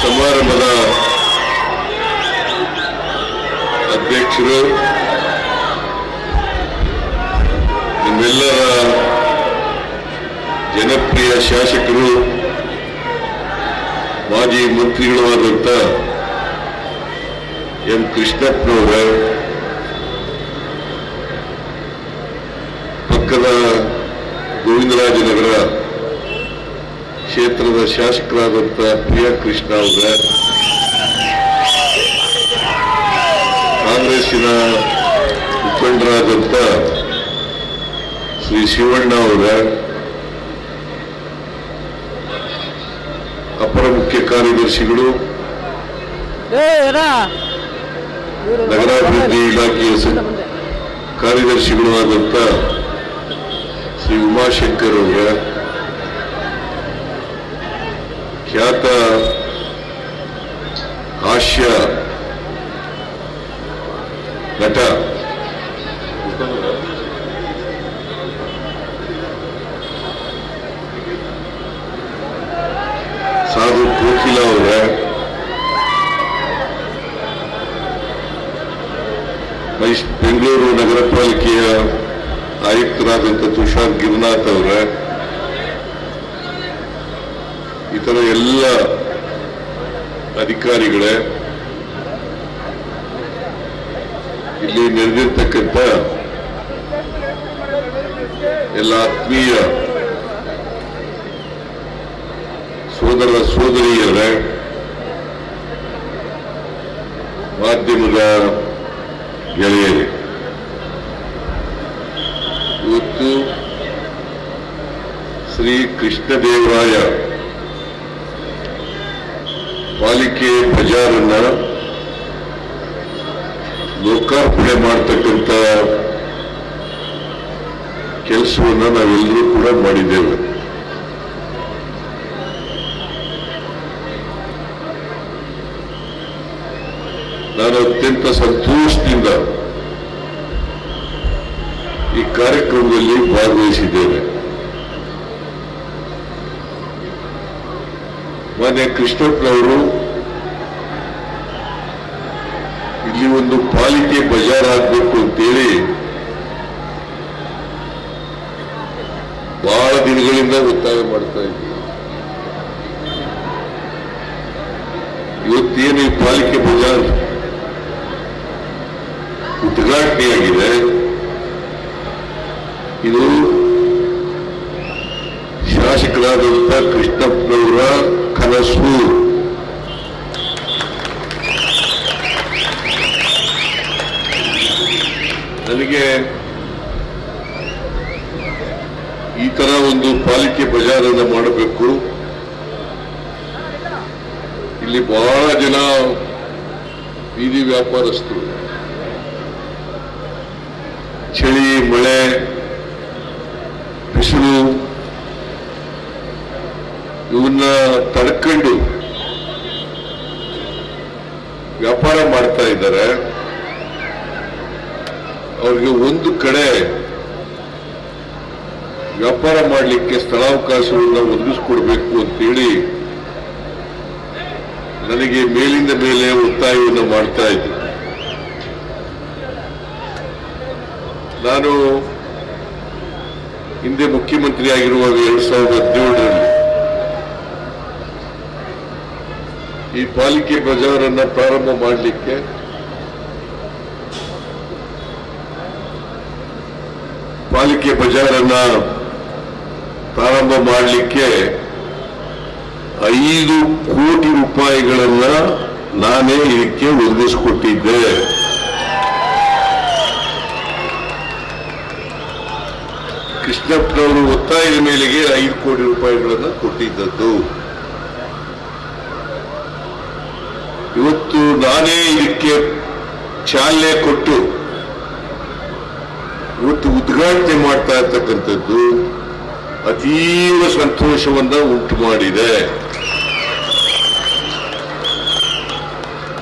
ಸಮಾರಂಭದ ಅಧ್ಯಕ್ಷರು ನಿಮ್ಮೆಲ್ಲರ ಜನಪ್ರಿಯ ಶಾಸಕರು ಮಾಜಿ ಮಂತ್ರಿಗಳು ಆದಂತ ಎಂ. ಕೃಷ್ಣಪ್ಪನವರ ಪಕ್ಕದ ಗೋವಿಂದರಾಜನಗರ ಕ್ಷೇತ್ರದ ಶಾಸಕರಾದಂಥ ಪ್ರಿಯಾ ಕೃಷ್ಣ ಅವರ ಕಾಂಗ್ರೆಸ್ಸಿನ ಮುಖಂಡರಾದಂಥ ಶ್ರೀ ಶಿವಣ್ಣ ಅವರ ಅಪರ ಮುಖ್ಯ ಕಾರ್ಯದರ್ಶಿಗಳು ನಗರಾಭಿವೃದ್ಧಿ ಇಲಾಖೆಯ ಕಾರ್ಯದರ್ಶಿಗಳು ಆದಂಥ ಶ್ರೀ ಉಮಾಶಂಕರ್ ಅವರ ಖ್ಯಾತ ಹಾಸ್ಯ ನಟ ಸಾಧು ಕೋಕಿಲ ಅವರ ಮೈಸ್ ಬೆಂಗಳೂರು ನಗರ ಪಾಲಿಕೆಯ ಆಯುಕ್ತರಾದಂಥ ತುಷಾರ್ ಗಿರಿನಾಥ್ ಅವರ ಇತರ ಎಲ್ಲ ಅಧಿಕಾರಿಗಳೇ ಇಲ್ಲಿ ನೆರೆದಿರ್ತಕ್ಕಂಥ ಎಲ್ಲ ಆತ್ಮೀಯ ಸೋದರ ಸೋದರಿಯರೇ ಮಾಧ್ಯಮದ ಗೆಳೆಯರೇ ಇವತ್ತು ಶ್ರೀ ಕೃಷ್ಣದೇವರಾಯ ಪಾಲಿಕೆ ಬಜಾರನ್ನ ಲೋಕಾರ್ಪಣೆ ಮಾಡ್ತಕ್ಕಂಥ ಕೆಲಸವನ್ನ ನಾವೆಲ್ಲರೂ ಕೂಡ ಮಾಡಿದ್ದೇವೆ. ನಾನು ಅತ್ಯಂತ ಸಂತೋಷದಿಂದ ಈ ಕಾರ್ಯಕ್ರಮದಲ್ಲಿ ಭಾಗವಹಿಸಿದ್ದೇನೆ. ಮಾನ್ಯ ಕೃಷ್ಣಪ್ಪನವರು ಇಲ್ಲಿ ಒಂದು ಪಾಲಿಕೆ ಬಜಾರ್ ಆಗಬೇಕು ಅಂತೇಳಿ ಬಹಳ ದಿನಗಳಿಂದ ಒತ್ತಾಯ ಮಾಡ್ತಾ ಇದ್ದೀವಿ ಇವತ್ತೇನು ಈ ಪಾಲಿಕೆ ಬಜಾರ್ ಉದ್ಘಾಟನೆಯಾಗಿದೆ? ಇದು ಶಾಸಕರಾದಂಥ ಕೃಷ್ಣಪ್ಪನವರ ಕನಸು. ಈ ತರ ಒಂದು ಪಾಲಿಕೆ ಬಜಾರನ್ನು ಮಾಡಬೇಕು. ಇಲ್ಲಿ ಬಹಳ ಜನ ಬೀದಿ ವ್ಯಾಪಾರಸ್ಥರು. ಚಳಿ, ಮಳೆ, ಬಿಸಿಲು ಇವನ್ನ ತಡ್ಕೊಂಡು ವ್ಯಾಪಾರ ಮಾಡ್ತಾ ಇದ್ದಾರೆ. ಅವ್ರಿಗೆ ಒಂದು ಕಡೆ ವ್ಯಾಪಾರ ಮಾಡಲಿಕ್ಕೆ ಸ್ಥಳಾವಕಾಶವನ್ನು ಒದಗಿಸ್ಕೊಡ್ಬೇಕು ಅಂತೇಳಿ ನನಗೆ ಮೇಲಿಂದ ಮೇಲೆ ಒತ್ತಾಯವನ್ನು ಮಾಡ್ತಾ ಇದ್ದೆ. ನಾನು ಹಿಂದೆ ಮುಖ್ಯಮಂತ್ರಿ ಆಗಿರುವಾಗ ಎರಡ್ ಸಾವಿರದ ಹದಿನೇಳರಲ್ಲಿ ಈ ಪಾಲಿಕೆ ಬಜಾರನ್ನು ಪ್ರಾರಂಭ ಮಾಡಲಿಕ್ಕೆ ಪಾಲಿಕೆ ಬಜಾರನ್ನ ಪ್ರಾರಂಭ ಮಾಡಲಿಕ್ಕೆ ಐದು ಕೋಟಿ ರೂಪಾಯಿಗಳನ್ನ ನಾನೇ ಇದಕ್ಕೆ ಒದಗಿಸಿಕೊಟ್ಟಿದ್ದೆ. ಕೃಷ್ಣಪ್ಪನವರು ಒತ್ತಾಯದ ಮೇಲೆಗೆ ಐದು ಕೋಟಿ ರೂಪಾಯಿಗಳನ್ನು ಕೊಟ್ಟಿದ್ದದ್ದು. ಇವತ್ತು ನಾನೇ ಇದಕ್ಕೆ ಚಾಲನೆ ಕೊಟ್ಟು ಇವತ್ತು ಉದ್ಘಾಟನೆ ಮಾಡ್ತಾ ಇರ್ತಕ್ಕಂಥದ್ದು ಅತೀವ ಸಂತೋಷವನ್ನ ಉಂಟು ಮಾಡಿದೆ.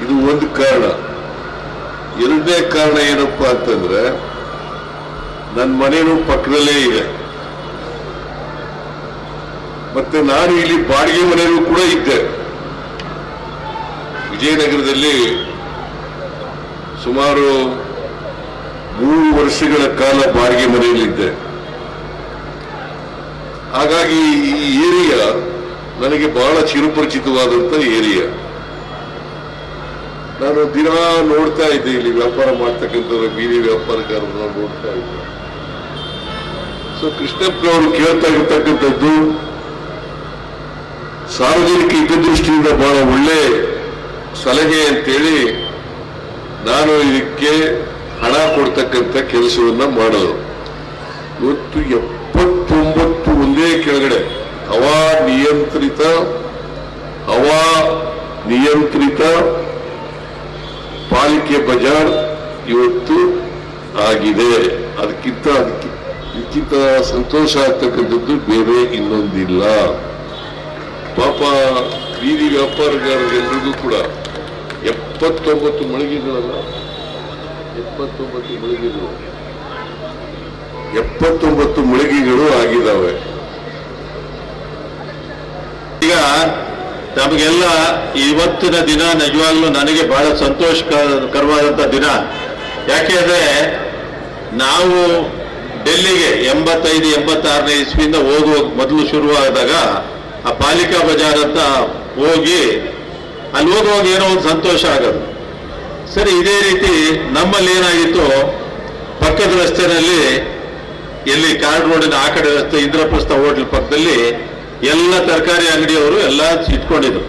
ಇದು ಒಂದು ಕಾರಣ. ಎರಡನೇ ಕಾರಣ ಏನಪ್ಪ ಅಂತಂದ್ರೆ ನನ್ನ ಮನೇನು ಪಕ್ಕದಲ್ಲೇ ಇದೆ. ಮತ್ತೆ ನಾನು ಇಲ್ಲಿ ಬಾಡಿಗೆ ಮನೆಯಲ್ಲೂ ಕೂಡ ಇದ್ದೆ. ವಿಜಯನಗರದಲ್ಲಿ ಸುಮಾರು ಮೂರು ವರ್ಷಗಳ ಕಾಲ ಬಾಡಿಗೆ ಮನೆಯಲ್ಲಿದ್ದೆ. ಹಾಗಾಗಿ ಈ ಏರಿಯಾ ನನಗೆ ಬಹಳ ಚಿರುಪರಿಚಿತವಾದಂತ ಏರಿಯಾ. ನಾನು ದಿನ ನೋಡ್ತಾ ಇದ್ದೆ ಇಲ್ಲಿ ವ್ಯಾಪಾರ ಮಾಡ್ತಕ್ಕಂಥ ಬೀದಿ ವ್ಯಾಪಾರಗಾರರನ್ನ ನೋಡ್ತಾ ಇದ್ದೆ. ಸೊ ಕೃಷ್ಣಪ್ಪ ಅವರು ಕೇಳ್ತಾ ಇರ್ತಕ್ಕಂಥದ್ದು, ಸಾರ್ವಜನಿಕ ಹಿತದೃಷ್ಟಿಯಿಂದ ಬಹಳ ಒಳ್ಳೆ ಸಲಹೆ ಅಂತೇಳಿ ನಾನು ಇದಕ್ಕೆ ಹಣ ಕೊಡ್ತಕ್ಕಂಥ ಕೆಲಸವನ್ನ ಮಾಡೋದು. ಇವತ್ತು ಎಪ್ಪತ್ತೊಂಬತ್ತು ಒಂದೇ ಕೆಳಗಡೆ, ಹವಾ ನಿಯಂತ್ರಿತ ಹವಾ ನಿಯಂತ್ರಿತ, ಪಾಲಿಕೆ ಬಜಾರ್ ಇವತ್ತು ಆಗಿದೆ. ಅದಕ್ಕಿಂತ ಅದಕ್ಕೆ, ಇದಕ್ಕಿಂತ ಸಂತೋಷ ಆಗ್ತಕ್ಕಂಥದ್ದು ಬೇರೆ ಇನ್ನೊಂದಿಲ್ಲ. ಪಾಪ ಬೀದಿ ವ್ಯಾಪಾರಗಾರರೆಲ್ಲರಿಗೂ ಕೂಡ ಎಪ್ಪತ್ತೊಂಬತ್ತು ಮಳಿಗೆಗಳಲ್ಲ ಎಪ್ಪತ್ತೊಂಬತ್ತು ಮುಳುಗಿಗಳು ಎಪ್ಪತ್ತೊಂಬತ್ತು ಮುಳುಗಿಗಳು ಆಗಿದ್ದಾವೆ. ಈಗ ನಮಗೆಲ್ಲ ಇವತ್ತಿನ ದಿನ ನಿಜವಾಗ್ಲೂ ನನಗೆ ಬಹಳ ಸಂತೋಷಕರವಾದಂತ ದಿನ. ಯಾಕೆಂದ್ರೆ ನಾವು ಡೆಲ್ಲಿಗೆ ಎಂಬತ್ತೈದು, ಎಂಬತ್ತಾರನೇ ಇಸ್ವಿಯಿಂದ ಹೋಗುವ ಮೊದಲು ಶುರುವಾದಾಗ ಆ ಪಾಲಿಕಾ ಬಜಾರ್ ಅಂತ ಹೋಗಿ ಅಲ್ಲಿ ಹೋಗುವಾಗ ಏನೋ ಒಂದು ಸಂತೋಷ ಆಗೋದು. ಸರಿ, ಇದೇ ರೀತಿ ನಮ್ಮಲ್ಲಿ ಏನಾಗಿತ್ತು? ಪಕ್ಕದ ರಸ್ತೆಯಲ್ಲಿ ಎಲ್ಲಿ ಕಾರ್ಡ್ ರೋಡಿನ ಆ ಕಡೆ ರಸ್ತೆ ಇಂದ್ರಪ್ರಸ್ಥ ಹೋಟ್ಲ್ ಪಕ್ಕದಲ್ಲಿ ಎಲ್ಲ ತರಕಾರಿ ಅಂಗಡಿಯವರು ಎಲ್ಲ ಇಟ್ಕೊಂಡಿದ್ರು.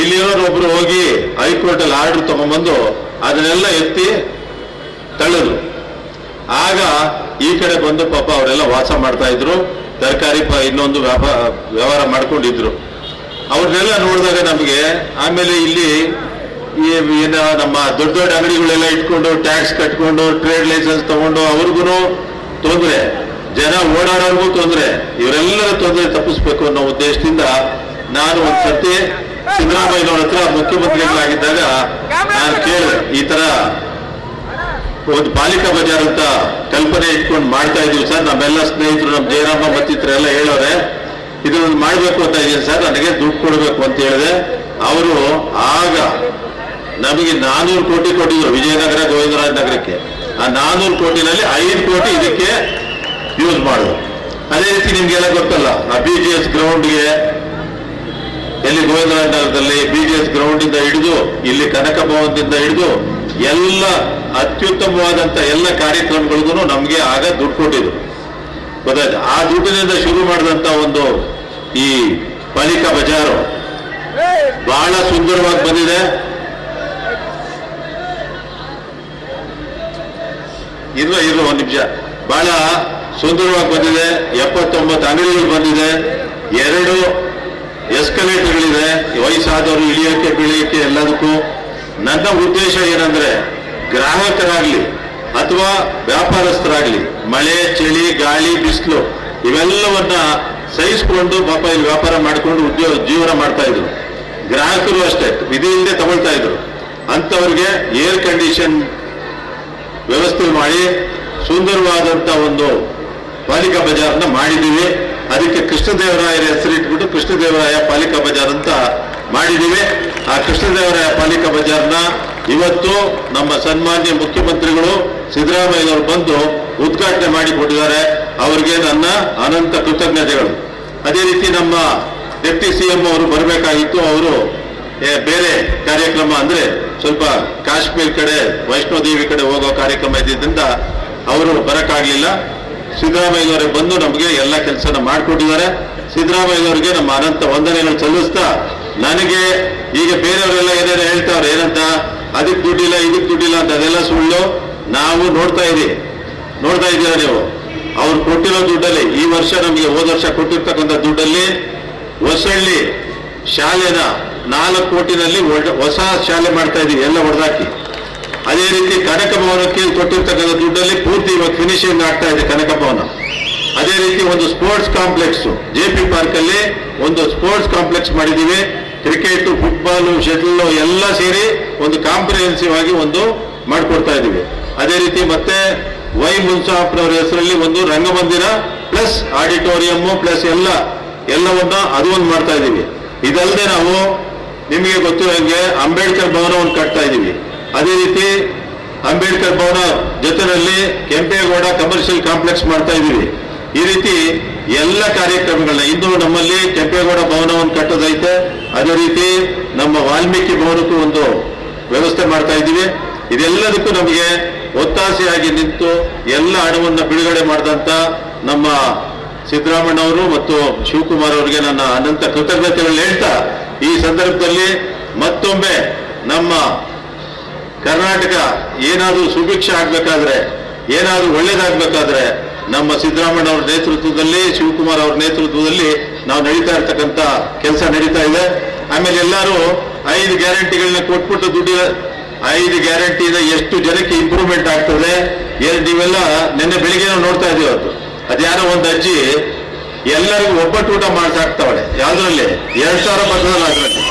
ಇಲ್ಲಿರೋರು ಒಬ್ರು ಹೋಗಿ ಹೈಕೋರ್ಟ್ ಅಲ್ಲಿ ಆರ್ಡರ್ ತಗೊಂಡ್ಬಂದು ಅದನ್ನೆಲ್ಲ ಎತ್ತಿ ತಳ್ಳಿದ್ರು. ಆಗ ಈ ಕಡೆ ಬಂದು ಪಾಪ ಅವರೆಲ್ಲ ವಾಸ ಮಾಡ್ತಾ ಇದ್ರು. ತರಕಾರಿ ಇನ್ನೊಂದು ವ್ಯಾಪಾರ ವ್ಯವಹಾರ ಮಾಡ್ಕೊಂಡಿದ್ರು. ಅವ್ರನ್ನೆಲ್ಲ ನೋಡಿದಾಗ ನಮಗೆ ಆಮೇಲೆ ಇಲ್ಲಿ ಈ ಏನ ನಮ್ಮ ದೊಡ್ಡ ದೊಡ್ಡ ಅಂಗಡಿಗಳೆಲ್ಲ ಇಟ್ಕೊಂಡು ಟ್ಯಾಕ್ಸ್ ಕಟ್ಕೊಂಡು ಟ್ರೇಡ್ ಲೈಸೆನ್ಸ್ ತಗೊಂಡು ಅವ್ರಿಗೂ ತೊಂದರೆ. ಜನ ಓಡಾಡೋರ್ಗೂ ತೊಂದರೆ. ಇವರೆಲ್ಲರ ತೊಂದರೆ ತಪ್ಪಿಸ್ಬೇಕು ಅನ್ನೋ ಉದ್ದೇಶದಿಂದ ನಾನು ಒಂದ್ ಸರ್ತಿ ಸಿದ್ದರಾಮಯ್ಯನವ್ರ ಹತ್ರ ಮುಖ್ಯಮಂತ್ರಿಗಳಾಗಿದ್ದಾಗ ನಾನು ಕೇಳಿದೆ, ಈ ತರ ಒಂದು ಪಾಲಿಕಾ ಬಜಾರ್ ಅಂತ ಕಲ್ಪನೆ ಇಟ್ಕೊಂಡು ಮಾಡ್ತಾ ಇದೀವಿ ಸರ್. ನಮ್ಮೆಲ್ಲ ಸ್ನೇಹಿತರು ನಮ್ಮ ಜಯರಾಮ ಮತ್ತಿತರೆಲ್ಲ ಹೇಳೋರೆ ಇದನ್ನ ಮಾಡಬೇಕು ಅಂತ ಇದೀನಿ ಸರ್. ನನಗೆ ದುಡ್ಡು ಕೊಡಬೇಕು ಅಂತ ಹೇಳಿದೆ. ಅವರು ಆಗ ನಮಗೆ ನಾನೂರು ಕೋಟಿ ಕೊಟ್ಟಿದ್ರು ವಿಜಯನಗರ ಗೋವಿಂದರಾಜ ನಗರಕ್ಕೆ. ಆ ನಾನೂರು ಕೋಟಿನಲ್ಲಿ ಐದು ಕೋಟಿ ಇದಕ್ಕೆ ಯೂಸ್ ಮಾಡುದು. ಅದೇ ರೀತಿ ನಿಮ್ಗೆಲ್ಲ ಗೊತ್ತಲ್ಲ ಆ ಬಿ ಜಿ ಎಸ್ ಗ್ರೌಂಡ್ಗೆ ಎಲ್ಲಿ ಗೋವಿಂದರಾಜ ನಗರದಲ್ಲಿ ಬಿ ಜಿ ಎಸ್ ಗ್ರೌಂಡ್ ಇಂದ ಹಿಡಿದು ಇಲ್ಲಿ ಕನಕ ಭವನದಿಂದ ಹಿಡಿದು ಎಲ್ಲ ಅತ್ಯುತ್ತಮವಾದಂತ ಎಲ್ಲ ಕಾರ್ಯಕ್ರಮಗಳಿಗೂ ನಮ್ಗೆ ಆಗ ದುಡ್ಡು ಕೊಟ್ಟಿದ್ರು. ಗೊತ್ತಾಯ್ತು? ಆ ದುಡ್ಡಿನಿಂದ ಶುರು ಮಾಡಿದಂತ ಒಂದು ಈ ಪಾಲಿಕಾ ಬಜಾರು ಬಹಳ ಸುಂದರವಾಗಿ ಬಂದಿದೆ. ಇರುವ ಇಲ್ಲ ಒಂದು ನಿಮಿಷ. ಬಹಳ ಸುಂದರವಾಗಿ ಬಂದಿದೆ. ಎಪ್ಪತ್ತೊಂಬತ್ತು ಅಂಗಡಿಗಳು ಬಂದಿದೆ. ಎರಡು ಎಸ್ಕಲೇಟರ್ಗಳಿದೆ. ವಯಸ್ಸಾದವರು ಇಳಿಯೋಕೆ ಬೀಳಿಯೋಕೆ ಎಲ್ಲದಕ್ಕೂ. ನನ್ನ ಉದ್ದೇಶ ಏನಂದ್ರೆ, ಗ್ರಾಹಕರಾಗ್ಲಿ ಅಥವಾ ವ್ಯಾಪಾರಸ್ಥರಾಗ್ಲಿ, ಮಳೆ, ಚಳಿ, ಗಾಳಿ, ಬಿಸಿಲು, ಇವೆಲ್ಲವನ್ನ ಸಹಿಸಿಕೊಂಡು ಪಾಪ ಇಲ್ಲಿ ವ್ಯಾಪಾರ ಮಾಡಿಕೊಂಡು ಉದ್ಯೋಗ ಜೀವನ ಮಾಡ್ತಾ ಇದ್ರು. ಗ್ರಾಹಕರು ಅಷ್ಟೇ ವಿಧಿಯಿಂದ ತಗೊಳ್ತಾ ಇದ್ರು. ಅಂತವ್ರಿಗೆ ಏರ್ ಕಂಡೀಷನ್ ವ್ಯವಸ್ಥೆ ಮಾಡಿ ಸುಂದರವಾದಂತ ಒಂದು ಪಾಲಿಕಾ ಬಜಾರ್ನ ಮಾಡಿದ್ದೀವಿ. ಅದಕ್ಕೆ ಕೃಷ್ಣದೇವರಾಯರ ಹೆಸರಿಟ್ಬಿಟ್ಟು ಕೃಷ್ಣದೇವರಾಯ ಪಾಲಿಕಾ ಬಜಾರ್ ಅಂತ ಮಾಡಿದ್ದೀವಿ. ಆ ಕೃಷ್ಣದೇವರಾಯ ಪಾಲಿಕಾ ಬಜಾರ್ನ ಇವತ್ತು ನಮ್ಮ ಸನ್ಮಾನ್ಯ ಮುಖ್ಯಮಂತ್ರಿಗಳು ಸಿದ್ದರಾಮಯ್ಯನವರು ಬಂದು ಉದ್ಘಾಟನೆ ಮಾಡಿಕೊಟ್ಟಿದ್ದಾರೆ. ಅವರಿಗೆ ನನ್ನ ಅನಂತ ಕೃತಜ್ಞತೆಗಳು. ಅದೇ ರೀತಿ ನಮ್ಮ ಡೆಪ್ಟಿ ಸಿಎಂ ಅವರು ಬರಬೇಕಾಗಿತ್ತು. ಅವರು ಬೇರೆ ಕಾರ್ಯಕ್ರಮ ಅಂದ್ರೆ ಸ್ವಲ್ಪ ಕಾಶ್ಮೀರ್ ಕಡೆ ವೈಷ್ಣೋದೇವಿ ಕಡೆ ಹೋಗೋ ಕಾರ್ಯಕ್ರಮ ಇದ್ದಿದ್ದರಿಂದ ಅವರು ಬರಕ್ಕಾಗಲಿಲ್ಲ. ಸಿದ್ದರಾಮಯ್ಯವರೇ ಬಂದು ನಮಗೆ ಎಲ್ಲ ಕೆಲಸನ ಮಾಡಿಕೊಟ್ಟಿದ್ದಾರೆ. ಸಿದ್ದರಾಮಯ್ಯವರಿಗೆ ನಮ್ಮ ಅನಂತ ವಂದನೆಗಳು ಸಲ್ಲಿಸ್ತಾ ನನಗೆ ಈಗ ಬೇರೆಯವರೆಲ್ಲ ಏನೇನು ಹೇಳ್ತಾವ್ರೆ, ಏನಂತ? ಅದಕ್ಕೆ ದುಡ್ಡಿಲ್ಲ, ಇದಕ್ಕೆ ದುಡ್ಡಿಲ್ಲ ಅಂತ ಅದೆಲ್ಲ ಸುಳ್ಳು. ನಾವು ನೋಡ್ತಾ ಇದ್ದೀವಿ. ನೋಡ್ತಾ ಇದ್ದೀರಾ ನೀವು? ಅವ್ರು ಕೊಟ್ಟಿರೋ ದುಡ್ಡಲ್ಲಿ, ಈ ವರ್ಷ ನಮಗೆ ಹೋದ ವರ್ಷ ಕೊಟ್ಟಿರ್ತಕ್ಕಂಥ ದುಡ್ಡಲ್ಲಿ ಹೊಸಳ್ಳಿ ಶಾಲೆನ ನಾಲ್ಕು ಕೋಟಿನಲ್ಲಿ ಹೊಸ ಶಾಲೆ ಮಾಡ್ತಾ ಇದ್ದೀವಿ ಎಲ್ಲ ಹೊಡೆದಾಕಿ. ಅದೇ ರೀತಿ ಕನಕ ಭವನಕ್ಕೆ ಕೊಟ್ಟಿರ್ತಕ್ಕಂಥ ದುಡ್ಡಲ್ಲಿ ಪೂರ್ತಿ ಇವಾಗ ಫಿನಿಶಿಂಗ್ ಆಗ್ತಾ ಇದೆ ಕನಕ ಭವನ. ಅದೇ ರೀತಿ ಒಂದು sports complex J P park ಅಲ್ಲಿ ಒಂದು ಸ್ಪೋರ್ಟ್ಸ್ ಕಾಂಪ್ಲೆಕ್ಸ್ ಮಾಡಿದ್ದೀವಿ. ಕ್ರಿಕೆಟ್ ಫುಟ್ಬಾಲ್ ಶಟಲ್ ಎಲ್ಲ ಸೇರಿ ಒಂದು ಕಾಂಪ್ರಿಹೆನ್ಸಿವ್ ಆಗಿ ಒಂದು ಮಾಡ್ಕೊಡ್ತಾ ಇದ್ದೀವಿ ಅದೇ ರೀತಿ ಮತ್ತೆ ವೈ ಮುನ್ಸಾಫ್ನವರ ಹೆಸರಲ್ಲಿ ಒಂದು ರಂಗಮಂದಿರ ಪ್ಲಸ್ ಆಡಿಟೋರಿಯಂ ಪ್ಲಸ್ ಎಲ್ಲ ಎಲ್ಲವನ್ನ ಅದು ಒಂದು ಮಾಡ್ತಾ ಇದ್ದೀವಿ ಇದಲ್ಲದೆ ನಾವು ನಿಮಗೆ ಗೊತ್ತಿರೋ ಹಾಗೆ? ಅಂಬೇಡ್ಕರ್ ಭವನವನ್ನು ಕಟ್ತಾ ಇದೀವಿ ಅದೇ ರೀತಿ ಅಂಬೇಡ್ಕರ್ ಭವನ ಜೊತೆಯಲ್ಲಿ ಕೆಂಪೇಗೌಡ ಕಮರ್ಷಿಯಲ್ ಕಾಂಪ್ಲೆಕ್ಸ್ ಮಾಡ್ತಾ ಇದೀವಿ ಈ ರೀತಿ ಎಲ್ಲ ಕಾರ್ಯಕ್ರಮಗಳನ್ನ, ಇಂದು ನಮ್ಮಲ್ಲಿ ಕೆಂಪೇಗೌಡ ಭವನವನ್ನು ಕಟ್ಟೋದೈತೆ. ಅದೇ ರೀತಿ ನಮ್ಮ ವಾಲ್ಮೀಕಿ ಭವನಕ್ಕೂ ಒಂದು ವ್ಯವಸ್ಥೆ ಮಾಡ್ತಾ ಇದ್ದೀವಿ. ಇದೆಲ್ಲದಕ್ಕೂ ನಮಗೆ ಒತ್ತಾಸೆಯಾಗಿ ನಿಂತು ಎಲ್ಲ ಹಣವನ್ನು ಬಿಡುಗಡೆ ಮಾಡಿದಂತ ನಮ್ಮ ಸಿದ್ದರಾಮಣ್ಣವರು ಮತ್ತು ಶಿವಕುಮಾರ್ ಅವರಿಗೆ ನನ್ನ ಅನಂತ ಕೃತಜ್ಞತೆಗಳನ್ನ ಹೇಳ್ತಾ ಈ ಸಂದರ್ಭದಲ್ಲಿ ಮತ್ತೊಮ್ಮೆ ನಮ್ಮ ಕರ್ನಾಟಕ ಏನಾದರೂ ಸುಭಿಕ್ಷ ಆಗ್ಬೇಕಾದ್ರೆ, ಏನಾದರೂ ಒಳ್ಳೇದಾಗಬೇಕಾದ್ರೆ ನಮ್ಮ ಸಿದ್ದರಾಮಯ್ಯ ಅವರ ನೇತೃತ್ವದಲ್ಲಿ, ಶಿವಕುಮಾರ್ ಅವರ ನೇತೃತ್ವದಲ್ಲಿ ನಾವು ನಡೀತಾ ಇರ್ತಕ್ಕಂಥ ಕೆಲಸ ನಡೀತಾ ಇದೆ. ಆಮೇಲೆ ಎಲ್ಲರೂ ಐದು ಗ್ಯಾರಂಟಿಗಳನ್ನ ಕೊಟ್ಬಿಟ್ಟು ದುಡ್ಡು, ಐದು ಗ್ಯಾರಂಟಿಯಿಂದ ಎಷ್ಟು ಜನಕ್ಕೆ ಇಂಪ್ರೂವ್ಮೆಂಟ್ ಆಗ್ತದೆ. ಏನು ನೀವೆಲ್ಲ ನಿನ್ನೆ ಬೆಳಿಗ್ಗೆ ನಾವು ನೋಡ್ತಾ ಇದೀವಿ ಅದು ಅದ್ಯಾರೋ ಒಂದು ಅಜ್ಜಿ ಎಲ್ಲರಿಗೂ ಊಟ ಮಾಡ್ಸಾಕ್ತಾವಳೆ ಯಾವ್ದ್ರಲ್ಲಿ? ಎರಡ್ ಸಾವಿರ ಬರ್ತದಲ್ಲ ಅದ್ರಲ್ಲಿ.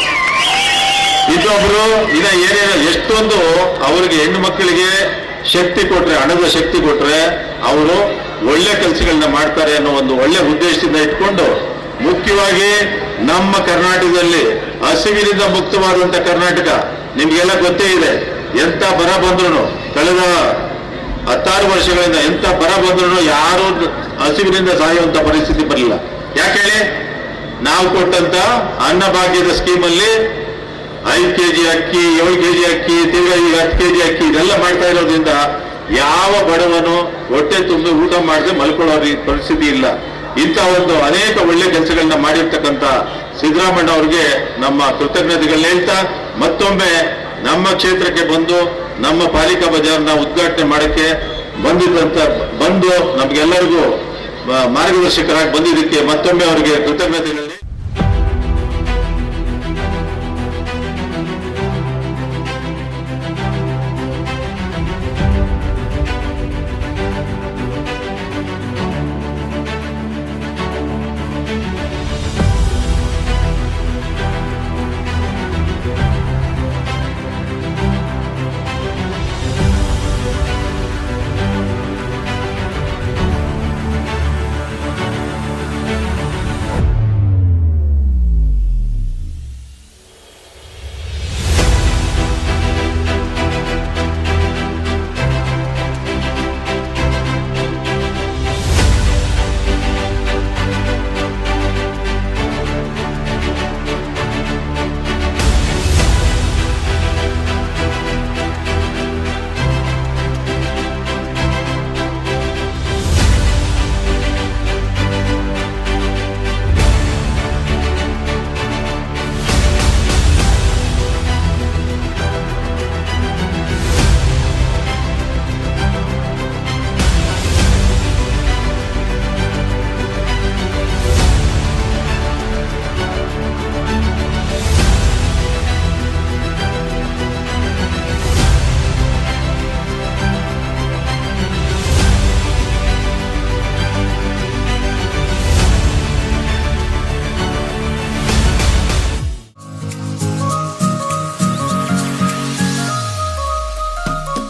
ಇನ್ನೊಬ್ರು ಇನ್ನ ಏನೇನ ಎಷ್ಟೊಂದು ಅವರಿಗೆ ಹೆಣ್ಣು ಮಕ್ಕಳಿಗೆ ಶಕ್ತಿ ಕೊಟ್ರೆ, ಹಣದ ಶಕ್ತಿ ಕೊಟ್ರೆ ಅವರು ಒಳ್ಳೆ ಕೆಲಸಗಳನ್ನ ಮಾಡ್ತಾರೆ ಅನ್ನೋ ಒಂದು ಒಳ್ಳೆ ಉದ್ದೇಶದಿಂದ ಇಟ್ಕೊಂಡು ಮುಖ್ಯವಾಗಿ ನಮ್ಮ ಕರ್ನಾಟಕದಲ್ಲಿ ಹಸಿವಿನಿಂದ ಮುಕ್ತವಾದಂತ ಕರ್ನಾಟಕ ನಿಮ್ಗೆಲ್ಲ ಗೊತ್ತೇ ಇದೆ. ಎಂತ ಬರ ಬಂದ್ರು ಕಳೆದ ಹತ್ತಾರು ವರ್ಷಗಳಿಂದ ಎಂತ ಬರ ಬಂದ್ರು ಯಾರು ಹಸಿವಿನಿಂದ ಸಾಯುವಂತ ಪರಿಸ್ಥಿತಿ ಬರಲಿಲ್ಲ. ಯಾಕೆ ನಾವು ಕೊಟ್ಟಂತ ಅನ್ನಭಾಗ್ಯದ ಸ್ಕೀಮಲ್ಲಿ ಐದು ಕೆಜಿ ಅಕ್ಕಿ, ಏಳು ಕೆಜಿ ಅಕ್ಕಿ ತಿರ್ಗಾ ಈಗ ಹತ್ತು ಕೆಜಿ ಅಕ್ಕಿ ಇದೆಲ್ಲ ಮಾಡ್ತಾ ಇರೋದ್ರಿಂದ ಯಾವ ಬಡವನು ಹೊಟ್ಟೆ ತುಂಬಿ ಊಟ ಮಾಡದೆ ಮಲ್ಕೊಳ್ಳೋ ಪರಿಸ್ಥಿತಿ ಇಲ್ಲ. ಇಂಥ ಒಂದು ಅನೇಕ ಒಳ್ಳೆ ಕೆಲಸಗಳನ್ನ ಮಾಡಿರ್ತಕ್ಕಂಥ ಸಿದ್ದರಾಮಯ್ಯ ಅವರಿಗೆ ನಮ್ಮ ಕೃತಜ್ಞತೆಗಳನ್ನ ಹೇಳ್ತಾ ಮತ್ತೊಮ್ಮೆ ನಮ್ಮ ಕ್ಷೇತ್ರಕ್ಕೆ ಬಂದು ನಮ್ಮ ಪಾಲಿಕಾ ಬಜಾರ್ನ ಉದ್ಘಾಟನೆ ಮಾಡಕ್ಕೆ ಬಂದಿದ್ದಂತ ಬಂದು ನಮ್ಗೆಲ್ಲರಿಗೂ ಮಾರ್ಗದರ್ಶಕರಾಗಿ ಬಂದಿದ್ದಕ್ಕೆ ಮತ್ತೊಮ್ಮೆ ಅವರಿಗೆ ಕೃತಜ್ಞತೆಗಳನ್ನ